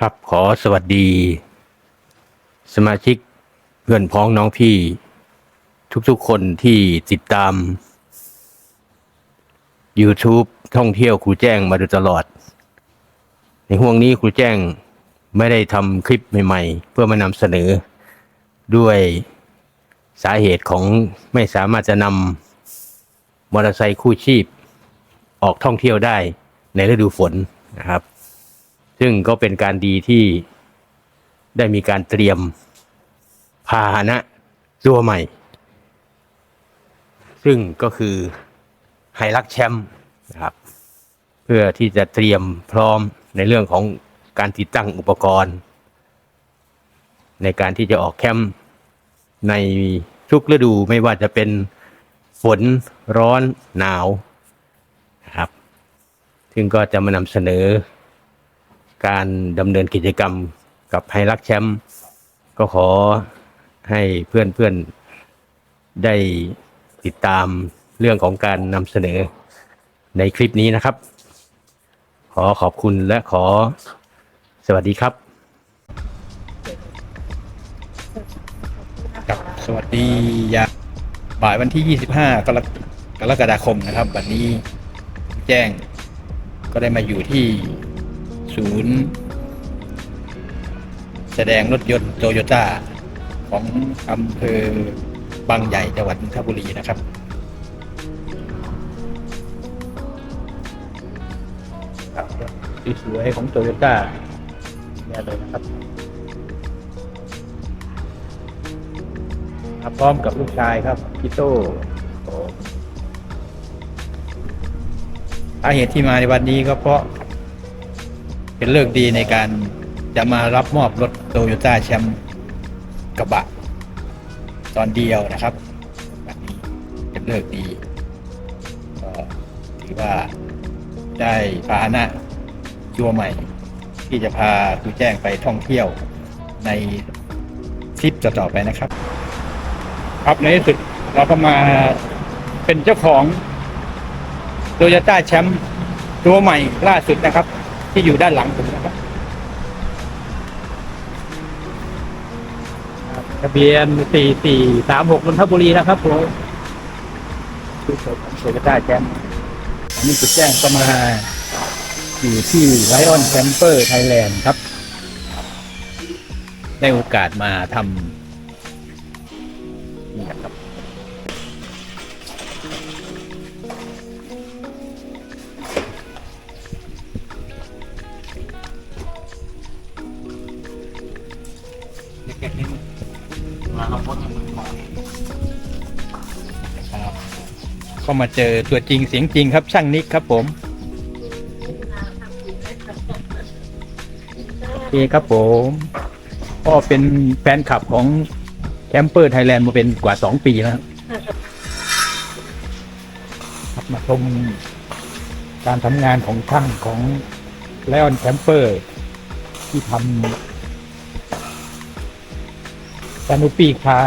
ครับขอสวัสดี สมาชิกเพื่อนพ้องน้องพี่ ทุกๆคนที่ติดตาม YouTube ท่องเที่ยวครูแจ้งมาโดยตลอด ในห่วงนี้ครูแจ้งไม่ได้ทำคลิปใหม่ๆ เพื่อมานำเสนอ ด้วยสาเหตุของไม่สามารถจะนำมอเตอร์ไซค์คู่ชีพ ออกท่องเที่ยวได้ในฤดูฝนนะครับ ซึ่งก็เป็นการดีที่ได้มีการเตรียมพาหนะตัวใหม่ ซึ่งก็คือไฮลักแชมป์นะครับ เพื่อที่จะเตรียมพร้อมในเรื่องของการติดตั้งอุปกรณ์ ในการที่จะออกแคมป์ในทุกฤดูไม่ว่าจะเป็นฝนร้อนหนาวนะครับ ซึ่งก็จะมานำเสนอ การดำเนินกิจกรรมกับไฮรักแชมป์ก็ขอให้เพื่อนๆได้ติดตามเรื่องของการนำเสนอในคลิปนี้นะครับ ขอขอบคุณและขอสวัสดีครับครับสวัสดียาบ่ายวันที่ 25 กรกกรกฎาคมนะครับ วันนี้แจ้งก็ได้มาอยู่ที่ ศูนย์แสดงรถยนต์โตโยต้าของอำเภอบางใหญ่จังหวัดนนทบุรีนะครับ ครับสวยๆของโตโยต้าเนี่ยเลยนะครับครับพร้อมกับลูกชายครับพี่โต้สาเหตุที่มาในวันนี้ก็เพราะ เป็นเลิกดีในการจะมารับมอบรถโตโยต้าแชมป์กระบะ ตอนเดียวนะครับแบบนี้เป็นเลิกดีก็ถือว่าได้พาหนะตัวใหม่ ที่จะพาครูแจ้งไปท่องเที่ยวในทริปต่อๆไปนะครับ ครับในที่สุดเราก็มาเป็นเจ้าของโตโยต้าแชมป์ตัวใหม่ล่าสุดนะครับ ที่อยู่ด้านหลังผมนะครับทะเบียน 4436นนทบุรีนะครับผมคือผมของโตโยต้าแชมป์อันนี้จุดแจ้งก็มาอยู่ที่ไลออนแคมเปอร์ไทยแลนด์ครับ ได้โอกาสมาทำนี่นะครับครับ ก็มาเจอตัวจริงเสียงจริงครับช่างนิกครับผมโอเคครับผมก็เป็นแฟนคลับของแคมเปอร์ไทยแลนด์มาเป็นกว่าสองปีแล้วครับมาชมการทำงานของช่างของไลออนแคมเปอร์ ที่ทำสนุปีคา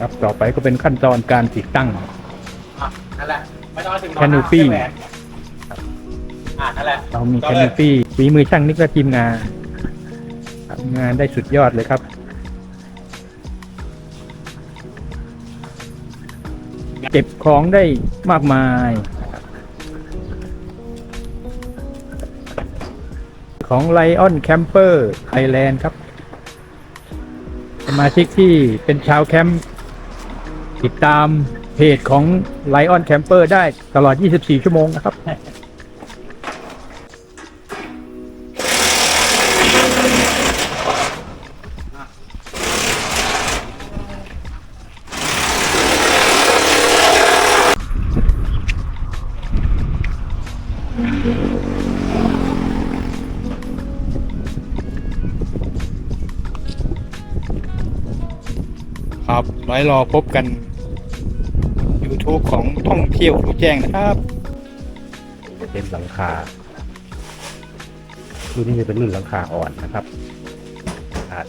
ครับต่อไปก็เป็นขั้นตอนการติดตั้งนั่นแหละไม่ต้องถึงแคนูปี้อ่านั่นแหละเรามีแคนูปี้ฝีมือช่างนิกและทีมงานทำงานได้สุดยอดเลยครับ เก็บของได้มากมาย ของ Lion Camper Thailand ครับ สมาชิกที่เป็นชาวแคมป์ติดตามเพจของ Lion Camper ได้ตลอด 24 ชั่วโมงนะครับ ไว้รอพบกัน YouTube ของท่องเที่ยวผู้แจ้งนะครับเป็นหลังคารุ่นนี้จะเป็นรุ่นหลังคาอ่อนนะครับขนาด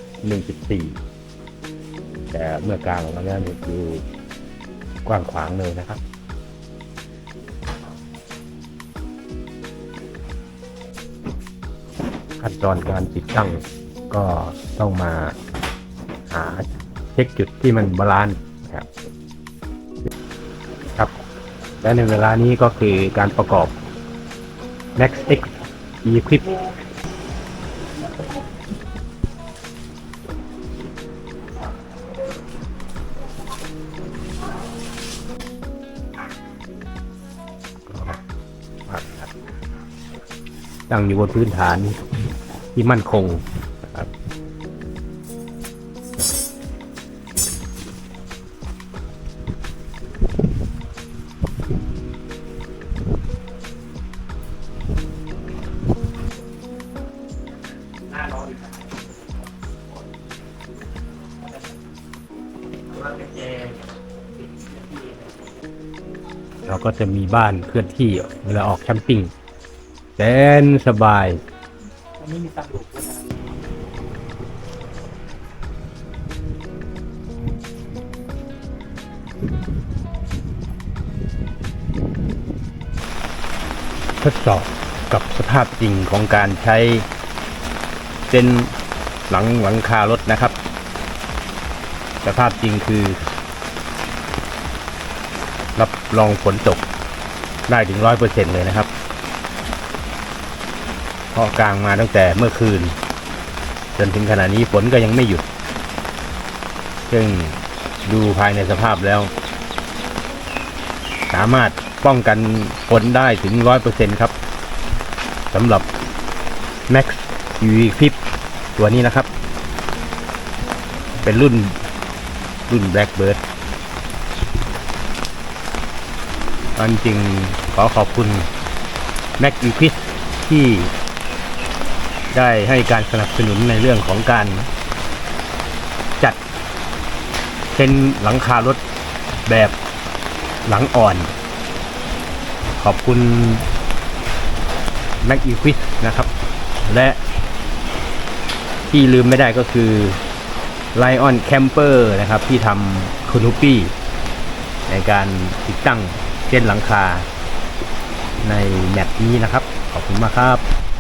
1.4 แต่เมื่อกลางออกมาแล้วเนี่ยคือกว้างขวางเลยนะครับขั้นตอนการติดตั้งก็ต้องมาหา เช็คจุดที่มันบาลานซ์ครับครับ และในเวลานี้ก็คือการประกอบ Max X Equip ตั้งอยู่บนพื้นฐานที่มั่นคง เราก็จะมีบ้านเคลื่อนที่เวลาออกแคมปิ้งแสนสบายอันนี้มีตำรวจด้วยนะทดสอบกับสภาพจริงของการใช้เส้นหลังหลังคารถนะครับ สภาพจริงคือ รับรองฝนตกได้ถึงร้อยเปอร์เซ็นเลยนะครับเพราะกลางมาตั้งแต่เมื่อคืน จนถึงขณะนี้ฝนก็ยังไม่หยุด ซึ่งดูภายในสภาพแล้ว สามารถป้องกันฝนได้ถึงร้อยเปอร์เซ็นครับสำหรับ Max UV Clip ตัวนี้นะครับ เป็นรุ่น รุ่น Blackbird อันจริงขอขอบคุณ Max u q u i z ที่ได้ให้การสนับสนุนในเรื่องของการ จัดเส้นหลังคารถแบบหลังอ่อน ขอบคุณ Mac e q u i z นะครับ และที่ลืมไม่ได้ก็คือ Lion Camper นะครับ ที่ทำคุนุปี้ในการติดตั้งเส้นหลังคาในแมปนี้นะครับ ขอบคุณมากครับ